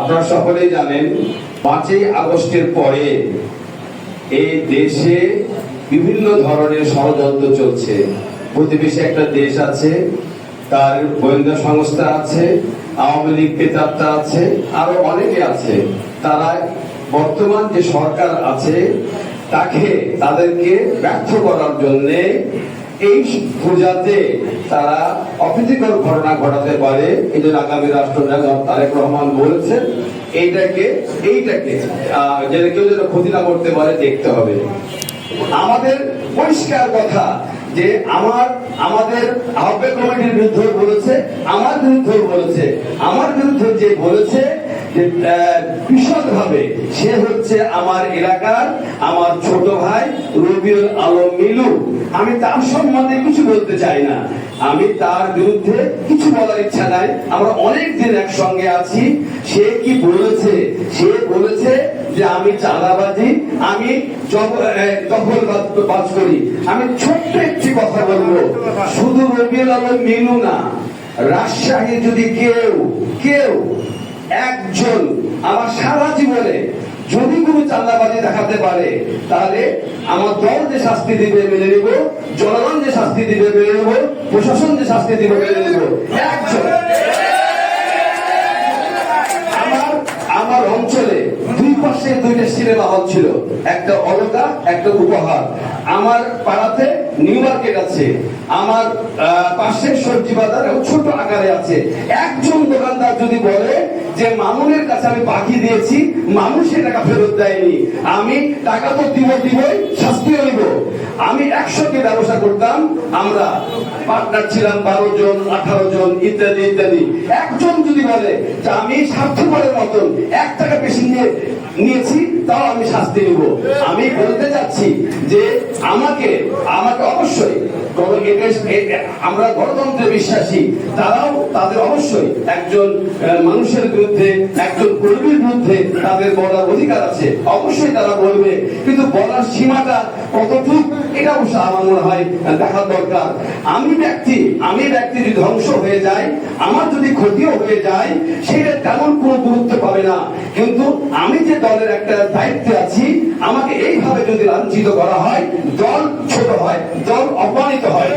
আপনারা সকলেই জানেন, পাঁচই আগস্টের পরে এই দেশে বিভিন্ন ধরনের ষড়যন্ত্র চলছে। প্রতিবেশী একটা দেশ আছে, তার গোয়েন্দা সংস্থা আছে, আওয়ামী লীগ প্রেতাত্মা আছে, আরও অনেকে আছে। তারা বর্তমান যে সরকার আছে, তাকে, তাদেরকে ব্যর্থ করার জন্যে এই পূজাতে তারা অপ্রীতিকর ঘটনা ঘটাতে পারে। এই জন্য আগামী রাষ্ট্রনায়ক তারেক রহমান বলেছেন, এইটাকে এইটাকে যেন কেউ যেন ক্ষতি না করতে পারে, দেখতে হবে। আমাদের পরিষ্কার কথা যে আমার, আমাদের আহ্বায়ক কমিটির বিরুদ্ধে বলেছে, আমার বিরুদ্ধে বলেছে। আমার বিরুদ্ধে যে বলেছে যে বিশদ ভাবে সে হচ্ছে আমার এলাকার আমার ছোট ভাই রবিউল আলম মিলু। আমি তার সম্বন্ধে কিছু বলতে চাই না। আমি তার বিরুদ্ধে কিছু বলার ইচ্ছা নাই। আমরা অনেক দিন একসঙ্গে আছি। সে কি বলেছে? সে বলেছে যে আমি চাঁদাবাজি, আমি দখলবাজ করি। আমি ছোট্ট একটি কথা বলব। শুধু রবিউল আলম মিলু না, রাজশাহী যদি কেউ কেউ একজন আমার সারা জীবনে যদি কোনো চাঁদাবাজি দেখাতে পারে, তাহলে আমার দল যে শাস্তি দিবে মেনে নেব, জনগণ যে শাস্তি দিবে মেনে নেব, প্রশাসন যে শাস্তি দিবে মেনে নেব। একজন। আমার আমার অঞ্চলে দুই পাশে দুইটা সিনেমা হল ছিল। একটা অলকা, একটা উপহার। আমার পাড়াতে নিউ মার্কেট আছে। আমার পাশে সবজি বাজার এবং ছোট আকারে আছে। একজন দোকানদার যদি বলে যে মামুনের কাছে আমি বাকি দিয়েছি মানুষ সে টাকা ফেরত দেয়নি। আমি টাকা তো দিব, দিবই, শাস্তিও নিব। আমি একসঙ্গে ব্যবসা করতাম, আমরা পার্টনার ছিলাম বারো জন, আঠারো জন, ইত্যাদি ইত্যাদি। একজন যদি বলে যে আমি স্বার্থপরের মতন এক টাকা বেশি নিয়ে, নিয়েছি, তাও আমি শাস্তি নিব। আমি বলতে চাচ্ছি যে আমাকে আমাকে অবশ্যই আমরা গণতন্ত্রে বিশ্বাসী, তারাও তাদের অবশ্যই একজন মানুষের বিরুদ্ধে, একজন কর্মীর বিরুদ্ধে তাদের বলার অধিকার আছে। অবশ্যই তারা বলবে, কিন্তু বলার সীমাটা কতটুক, এটা অবশ্য আমার মনে হয় দেখার দরকার। আমি ব্যক্তি আমি ব্যক্তি যদি ধ্বংস হয়ে যায় আমার যদি ক্ষতিও হয়ে যায়, সেটা তেমন কোনো গুরুত্ব পাবে না। কিন্তু আমি যে দলের একটা দায়িত্বে আছি, আমাকে এইভাবে যদি লাঞ্ছিত করা হয়, দল ছোট হয়, দল অপমানিত হয়